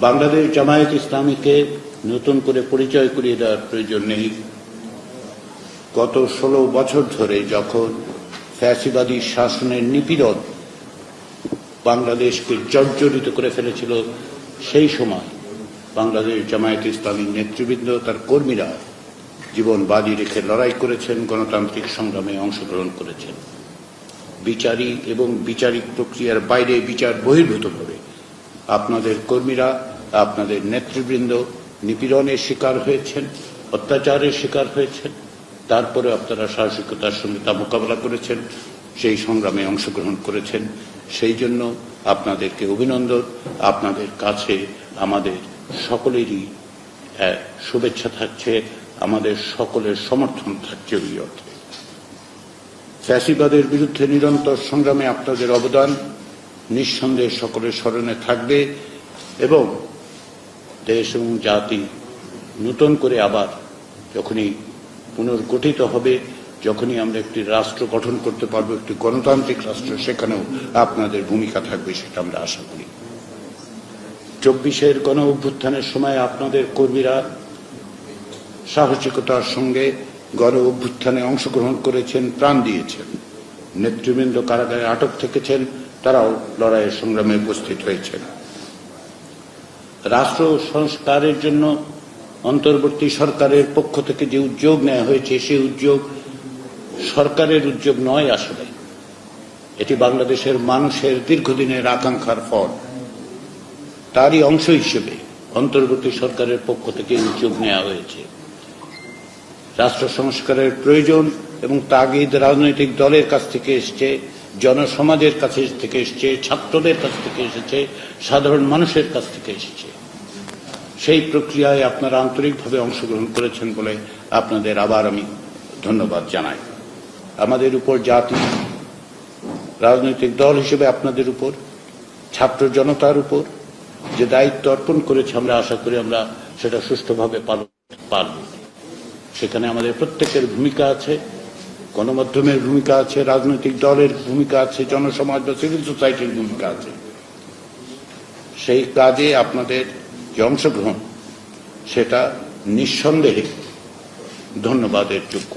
বাংলাদেশ জামায়াত ইসলামীকে নতুন করে পরিচয় করিয়ে দেওয়ার প্রয়োজন নেই। গত ষোলো বছর ধরে যখন ফ্যাসিবাদী শাসনের নিপীড়ন বাংলাদেশকে জর্জরিত করে ফেলেছিল, সেই সময় বাংলাদেশ জামায়াত ইসলামীর নেতৃবৃন্দ, তার কর্মীরা জীবন বাজি রেখে লড়াই করেছেন, গণতান্ত্রিক সংগ্রামে অংশগ্রহণ করেছেন। বিচারিক এবং বিচারিক প্রক্রিয়ার বাইরে বিচার বহির্ভূতভাবে আপনাদের কর্মীরা, আপনাদের নেতৃবৃন্দ নিপীড়নের শিকার হয়েছেন, অত্যাচারের শিকার হয়েছেন তারপরে আপনারা সাহসিকতার সঙ্গে তা মোকাবেলা করেছেন, সেই সংগ্রামে অংশগ্রহণ করেছেন। সেই জন্য আপনাদেরকে অভিনন্দন। আপনাদের কাছে আমাদের সকলেরই শুভেচ্ছা থাকছে, আমাদের সকলের সমর্থন থাকছে ওই অর্থে। ফ্যাসিবাদের বিরুদ্ধে নিরন্তর সংগ্রামে আপনাদের অবদান। নিঃসন্দেহে সকলের স্মরণে থাকবে এবং দেশ এবং জাতি নূতন করে আবার যখনই পুনর্গঠিত হবে, যখনই আমরা একটি রাষ্ট্র গঠন করতে পারব, একটি গণতান্ত্রিক রাষ্ট্র, সেখানেও আপনাদের ভূমিকা থাকবে সেটা আমরা আশা করি। চব্বিশের গণ অভ্যুত্থানের সময় আপনাদের কর্মীরা সাহসিকতার সঙ্গে গণ অভ্যুত্থানে অংশগ্রহণ করেছেন, প্রাণ দিয়েছেন। নেতৃবৃন্দ কারাগারে আটক থেকেছেন তারাও লড়াইয়ের সংগ্রামে উপস্থিত হয়েছেন। রাষ্ট্র সংস্কারের জন্য অন্তর্বর্তী সরকারের পক্ষ থেকে যে উদ্যোগ নেওয়া হয়েছে সেই উদ্যোগ সরকারের উদ্যোগ নয় আসলে। এটি বাংলাদেশের মানুষের দীর্ঘদিনের আকাঙ্ক্ষার ফল। তারই অংশ হিসেবে অন্তর্বর্তী সরকারের পক্ষ থেকে উদ্যোগ নেওয়া হয়েছে। রাষ্ট্র সংস্কারের প্রয়োজন এবং তাগিদ রাজনৈতিক দলের কাছ থেকে এসছে জনসমাজের কাছে থেকে এসছে, ছাত্রদের কাছ থেকে এসেছে, সাধারণ মানুষের কাছ থেকে এসেছে। সেই প্রক্রিয়ায় আপনারা আন্তরিকভাবে অংশগ্রহণ করেছেন বলে আপনাদের আবার আমি ধন্যবাদ জানাই। আমাদের উপর জাতি, রাজনৈতিক দল হিসেবে আপনাদের উপর, ছাত্র জনতার উপর যে দায়িত্ব অর্পণ করেছে, আমরা আশা করি আমরা সেটা সুষ্ঠুভাবে পালন পারব। সেখানে আমাদের প্রত্যেকের ভূমিকা আছে। গণমাধ্যমের ভূমিকা আছে, রাজনৈতিক দলের ভূমিকা আছে, জনসমাজ বা সিভিল সোসাইটির ভূমিকা আছে। সেই কাজে আপনাদের যে অংশগ্রহণ, সেটা নিঃসন্দেহে ধন্যবাদের যোগ্য।